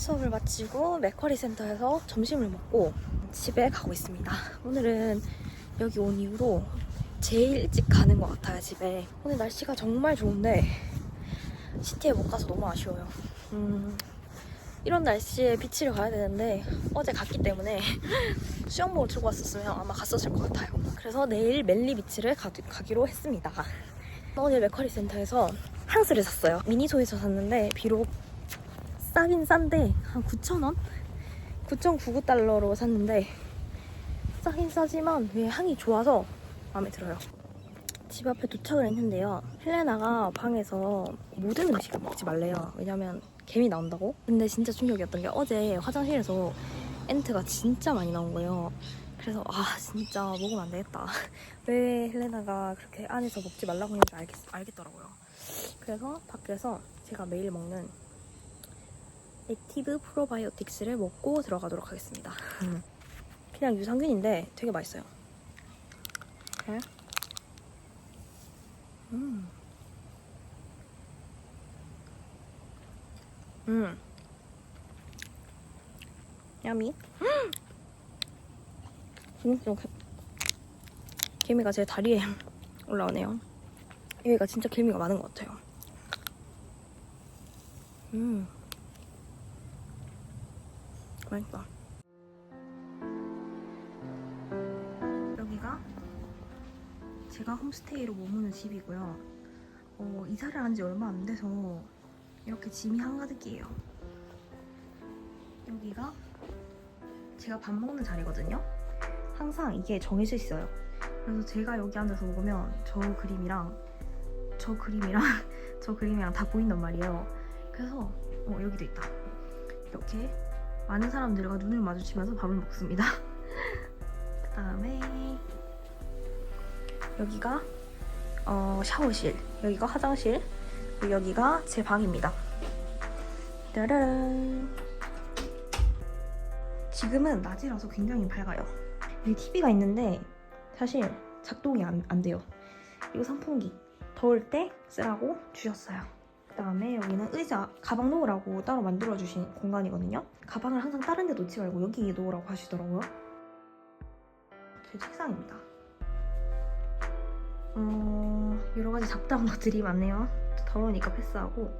수업을 마치고 맥쿼리 센터에서 점심을 먹고 집에 가고 있습니다. 오늘은 여기 온 이후로 제일 일찍 가는 것 같아요, 집에. 오늘 날씨가 정말 좋은데 시티에 못 가서 너무 아쉬워요. 음, 이런 날씨에 비치를 가야 되는데 어제 갔기 때문에 수영복을 들고 왔었으면 아마 갔었을 것 같아요. 그래서 내일 멜리 비치를 가, 가기로 했습니다. 오늘 맥쿼리 센터에서 향수를 샀어요. 미니소에서 샀는데 비록 싸긴 싼데 한 9,000원? 9.99달러로 샀는데 싸긴 싸지만 왜 향이 좋아서 마음에 들어요. 집 앞에 도착을 했는데요. 헬레나가 방에서 모든 음식을 먹지 말래요. 왜냐면 개미 나온다고? 근데 진짜 충격이었던 게 어제 화장실에서 엔트가 진짜 많이 나온 거예요. 그래서 아 진짜 먹으면 안 되겠다. 왜 헬레나가 그렇게 안에서 먹지 말라고 했는지 알겠, 알겠더라고요. 그래서 밖에서 제가 매일 먹는 액티브 프로바이오틱스를 먹고 들어가도록 하겠습니다. 그냥 유산균인데 되게 맛있어요. 이렇게. 음. 음. 야미. 음, 좀 개- 개미가 제 다리에 올라오네요. 여기가 진짜 개미가 많은 것 같아요. 음. 맛있다. 여기가 제가 홈스테이로 머무는 집이고요. 어, 이사를 한 지 얼마 안 돼서 이렇게 짐이 한가득이에요. 여기가 제가 밥 먹는 자리거든요. 항상 이게 정해져 있어요. 그래서 제가 여기 앉아서 먹으면 저 그림이랑 저 그림이랑 저 그림이랑 다 보인단 말이에요. 그래서 어, 여기도 있다. 이렇게 많은 사람들과 눈을 마주치면서 밥을 먹습니다. 그 다음에 여기가 어, 샤워실, 여기가 화장실, 그리고 여기가 제 방입니다. 따라란. 지금은 낮이라서 굉장히 밝아요. 여기 TV가 있는데 사실 작동이 안, 안 돼요. 이거 선풍기 더울 때 쓰라고 주셨어요. 그 다음에 여기는 의자, 가방 놓으라고 따로 만들어 주신 공간이거든요. 가방을 항상 다른 데 놓지 말고 여기 놓으라고 하시더라고요. 제 책상입니다. 어, 여러 가지 잡다한 것들이 많네요. 더우니까 패스하고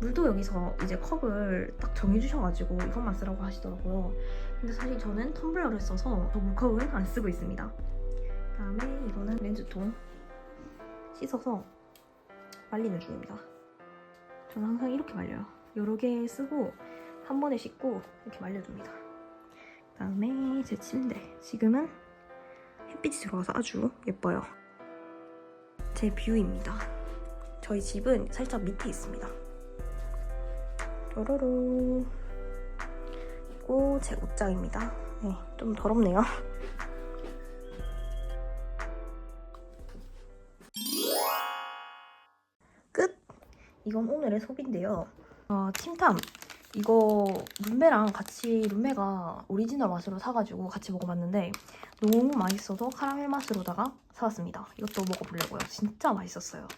물도 여기서 이제 컵을 딱 정해주셔가지고 이것만 쓰라고 하시더라고요. 근데 사실 저는 텀블러를 써서 저 물컵은 안 쓰고 있습니다. 그다음에 이거는 렌즈통 씻어서 말리는 중입니다. 저는 항상 이렇게 말려요. 여러 개 쓰고 한 번에 씻고 이렇게 말려줍니다. 그 다음에 제 침대. 지금은 햇빛이 들어와서 아주 예뻐요. 제 뷰입니다. 저희 집은 살짝 밑에 있습니다. 뾰로로. 그리고 제 옷장입니다. 네, 좀 더럽네요. 이건 오늘의 소비인데요. 어, 팀탐. 이거 룸메랑 같이 룸메가 오리지널 맛으로 사가지고 같이 먹어봤는데 너무 맛있어서 카라멜 맛으로다가 사왔습니다. 이것도 먹어보려고요. 진짜 맛있었어요.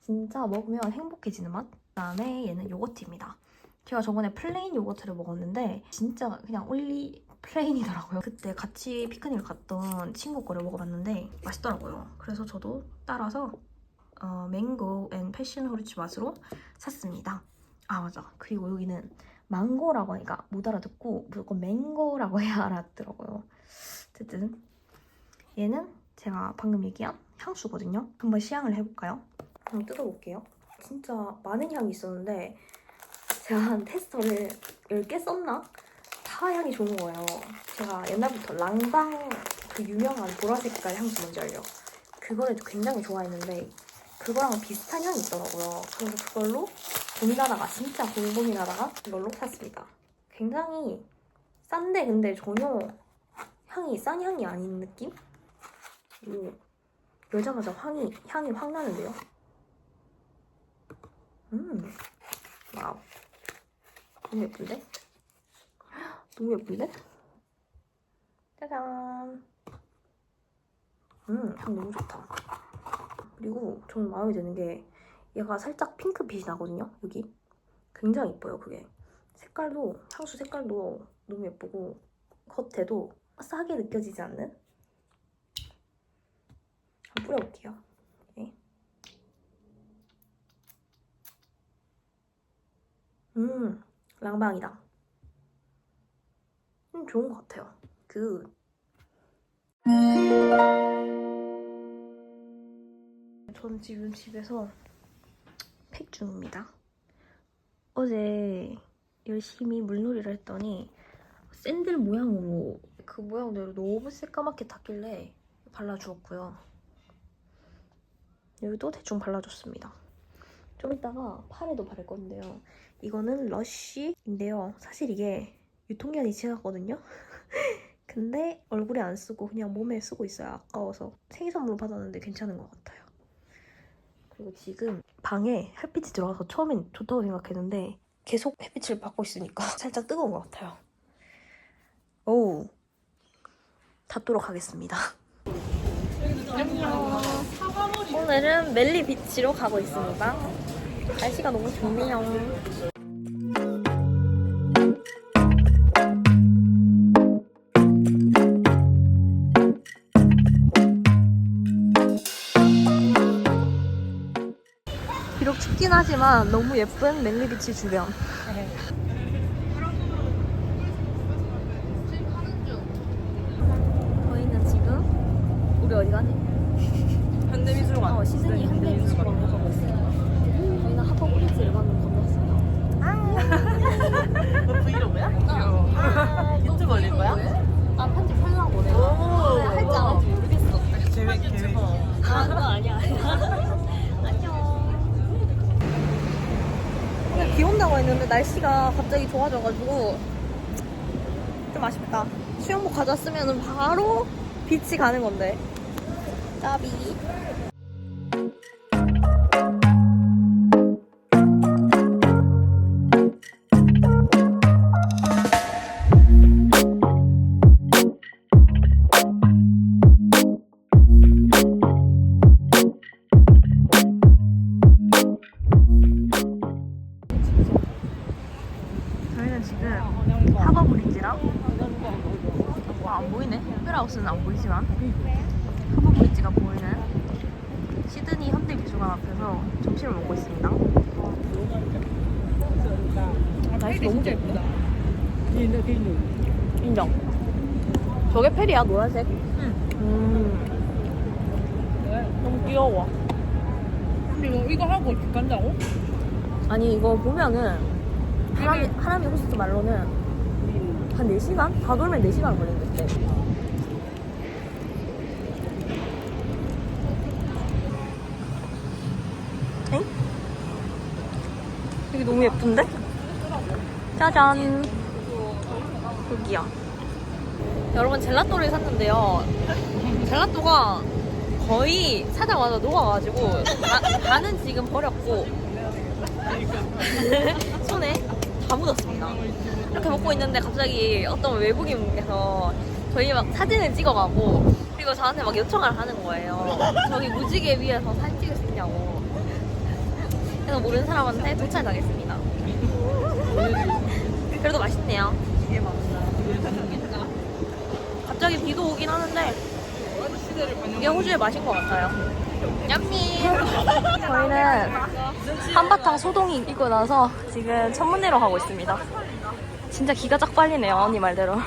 진짜 먹으면 행복해지는 맛? 그다음에 얘는 요거트입니다. 제가 저번에 플레인 요거트를 먹었는데 진짜 그냥 올리 플레인이더라고요. 그때 같이 피크닉을 갔던 친구 거를 먹어봤는데 맛있더라고요. 그래서 저도 따라서 어, 맹고 앤 패션 후르츠 맛으로 샀습니다. 아 맞아. 그리고 여기는 망고라고 하니까 못 알아듣고 무조건 맹고라고 해야 알아듣더라고요. 어쨌든 얘는 제가 방금 얘기한 향수거든요. 한번 시향을 해볼까요? 한번 뜯어볼게요. 진짜 많은 향이 있었는데 제가 한 테스터를 10개 썼나? 다 향이 좋은 거예요. 제가 옛날부터 랑방 그 유명한 보라색깔 향수 뭔지 알죠? 그거를 굉장히 좋아했는데 그거랑 비슷한 향이 있더라고요. 그래서 그걸로 고민하다가 진짜 고민 고민하다가 이걸로 샀습니다. 굉장히 싼데 근데 전혀 향이 싼 향이 아닌 느낌? 오, 열자마자 향이 향이 확 나는데요. 음, 와우, 너무 예쁜데? 너무 예쁜데? 짜잔. 음, 향 너무 좋다. 그리고 저는 마음에 드는 게 얘가 살짝 핑크빛이 나거든요. 여기 굉장히 이뻐요 그게. 색깔도 향수 색깔도 너무 예쁘고 겉에도 싸게 느껴지지 않는? 한번 뿌려볼게요. 네. 음, 랑방이다. 음, 좋은 것 같아요. 그 저는 지금 집에서 팩 중입니다. 어제 열심히 물놀이를 했더니 샌들 모양으로 그 모양대로 너무 새까맣게 탔길래 발라주었고요. 여기도 대충 발라줬습니다. 좀 이따가 팔에도 바를 건데요. 이거는 러쉬인데요. 사실 이게 유통기한이 지났거든요. 근데 얼굴에 안 쓰고 그냥 몸에 쓰고 있어요. 아까워서 생일 선물로 받았는데 괜찮은 것 같아요. 그리고 지금 방에 햇빛이 들어와서 처음엔 좋다고 생각했는데 계속 햇빛을 받고 있으니까 살짝 뜨거운 것 같아요. 오, 닫도록 하겠습니다. 안녕. 오늘은 멜리 비치로 가고 있습니다. 날씨가 너무 좋네요. 비록 춥긴 하지만 너무 예쁜 멜리 비치 주변. 저희는 지금 우리 어디 가니? 현대미술관. 어, 시즌이 가고 있어요. 저희는 하버 브리지를 방금 건넜어요. 너 브이로그야? 아, 유튜브 올릴 거야? 아 편집 하려고 내가 오. 할지 안 할지 모르겠어. 계획 계획. 아 그거 아니야. 안녕. 온다고 했는데 날씨가 갑자기 좋아져가지고 좀 아쉽다. 수영복 가져왔으면 바로 비치 가는 건데. 까비. 브릿지가 보이는 시드니 현대미술관 앞에서 점심을 먹고 있습니다. 아, 날씨 너무 예쁘다. 인정. 저게 페리야 노란색. 음. 너무 귀여워. 이거 이거 하고 집 간다고? 아니 이거 보면은 하람이, 하람이 호스트 말로는 한 4시간? 다 돌면 4시간 걸린댔대 엥? 여기 너무 예쁜데? 짜잔 여기야 여러분 젤라또를 샀는데요 젤라또가 거의 사자마자 녹아가지고 다, 다는 지금 버렸고 손에 다 묻었습니다. 이렇게 먹고 있는데 갑자기 어떤 외국인분께서 저희 막 사진을 찍어가고 그리고 저한테 막 요청을 하는 거예요. 저기 무지개 위에서 사진 찍을 수 있냐고. 그래서 모르는 사람한테 도찰당했습니다. 그래도 맛있네요. 갑자기 비도 오긴 하는데 이게 호주의 맛인 것 같아요. 얌미. 저희는 한바탕 소동이 있고 나서 지금 천문대로 가고 있습니다. 진짜 기가 짝 빨리네요, 언니 말대로.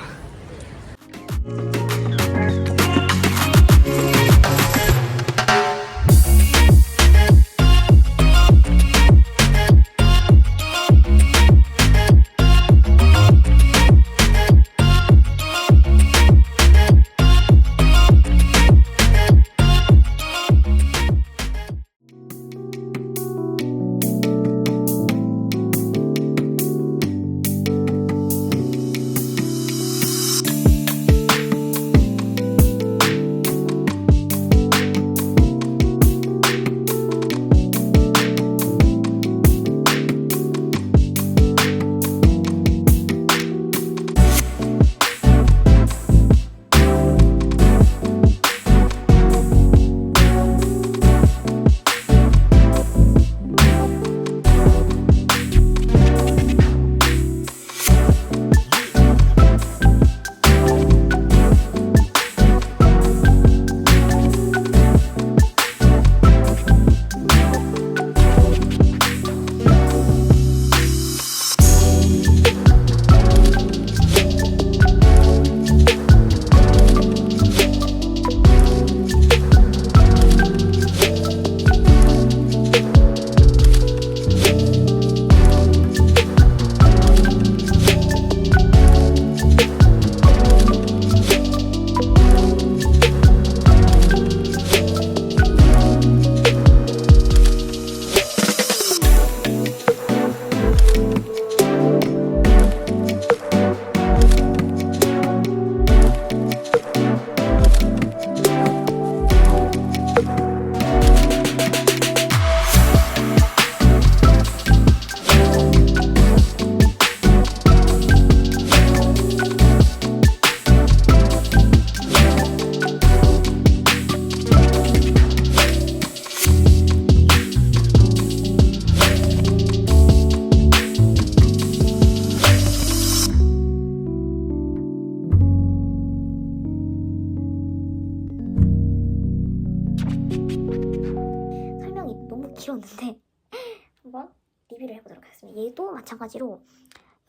마찬가지로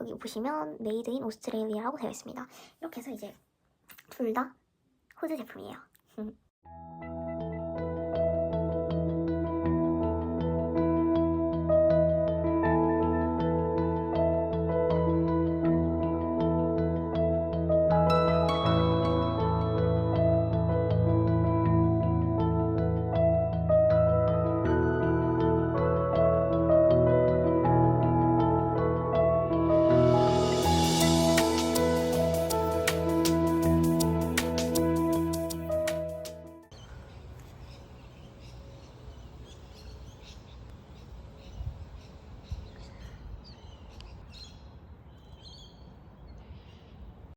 여기 보시면 메이드 인 오스트레일리아라고 되어 있습니다. 이렇게 해서 이제 둘 다 호주 제품이에요.